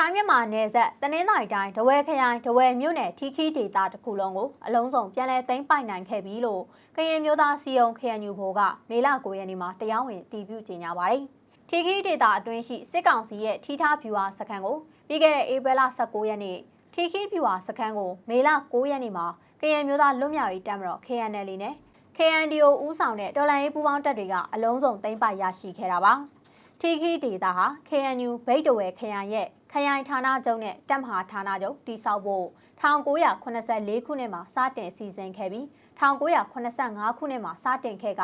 ထိုင်းမြန်မာနယ်စပ်တနင်္သာရီတိုင်းဒဝဲခရိုင်ဒဝဲမြို့နယ်ထီခီဒေသတစ်ခုလုံးကိုအလုံးစုံပြန်လည်သိမ်းပိုက်နိုင်ခဲ့ပြီလို့ကရင်မျိုးသားစီယုံ KNU ဘိုကမေလ9ရက်နေ့မှာတရားဝင်တည်ပြုကြေညာပါတယ်။ထီခီဒေသအတွင်းရှိစစ်ကောင်စီရဲ့ထိထားဗျူဟာစခန်းကိုပြီးခဲ့တဲ့ဧပြီလ19ရက်နေ့ထီခီဗျူဟာစခန်းကိုမေလ9ရက်နေ့မှာကရင်မျိုးသားလွတ်မြောက်ရေးတပ်မတော် KNL နဲ့ KNDO ဦးဆောင်တဲ့တော်လှန်ရေးပူးပေါင်းတပ်တွေကအလုံးစုံသိမ်းပိုက်ရရှိခဲ့တာပါ။ ထီခီဒေတာဟာ KNU ဗိတ်တဝဲခရိုင်ရဲ့ခရိုင်ဌာနချုပ်နဲ့တပ်မဟာဌာနချုပ်တည်ဆောက်ဖို့1984ခုနှစ်မှာစတင်စီစဉ်ခဲ့ပြီး1985ခုနှစ်မှာစတင်ခဲ့က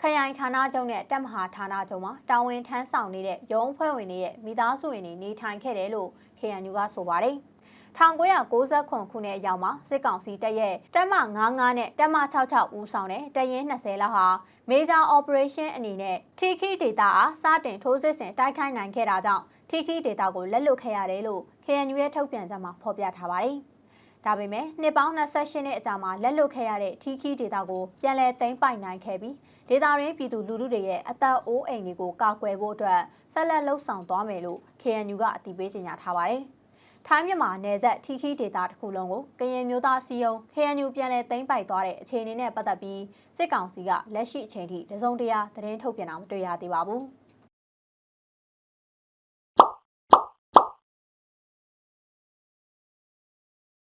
ခရိုင်ဌာနချုပ်နဲ့တပ်မဟာဌာနချုပ်မှာတာဝန်ထမ်းဆောင်နေတဲ့ရုံးအဖွဲ့ဝင်တွေရဲ့မိသားစုဝင်တွေနေထိုင်ခဲ့တယ်လို့ KNU ကဆိုပါတယ်။ 1990ခုနှစ်အရောက်မှာစစ်ကောင်စီတပ်ရဲ့တပ်မ99နဲ့တပ်မ66ဦးဆောင်တဲ့တပ်ရင်း20လောက်ဟာ Major Operation အနေနဲ့ထီခီဒေတာအားစတင်ထိုးစစ်ဆင်တိုက်ခိုက်နိုင်ခဲ့တာကြောင့်ထီခီဒေတာကိုလက်လွတ်ခဲ့ရတယ်လို့ KNU ရဲ့ထုတ်ပြန်ချက်မှာဖော်ပြထားပါတယ်။ဒါပေမဲ့နှစ်ပေါင်း28နှစ်အကြာမှာလက်လွတ်ခဲ့ရတဲ့ထီခီဒေတာကိုပြန်လည်သိမ်းပိုက်နိုင်ခဲ့ပြီးဒေတာရင်းပြည်သူလူထုတွေရဲ့အသက်အိုးအိမ်တွေကိုကာကွယ်ဖို့အတွက်ဆက်လက်လှုပ်ဆောင်သွားမယ်လို့ KNU ကအတည်ပြုကြေညာထားပါတယ်။ ထိုင်းမြန်မာနယ်စပ်ထီခီဒေတာတစ်ခုလုံးကိုကရင်မျိုးသားစီယုံ KNU ပြန်လည်သိမ်းပိုက်သွားတဲ့အခြေအနေနဲ့ပတ်သက်ပြီးစစ်ကောင်စီကလက်ရှိအချိန်ထိတစုံတရာသတင်းထုတ်ပြန်တာမတွေ့ရသေးပါဘူး။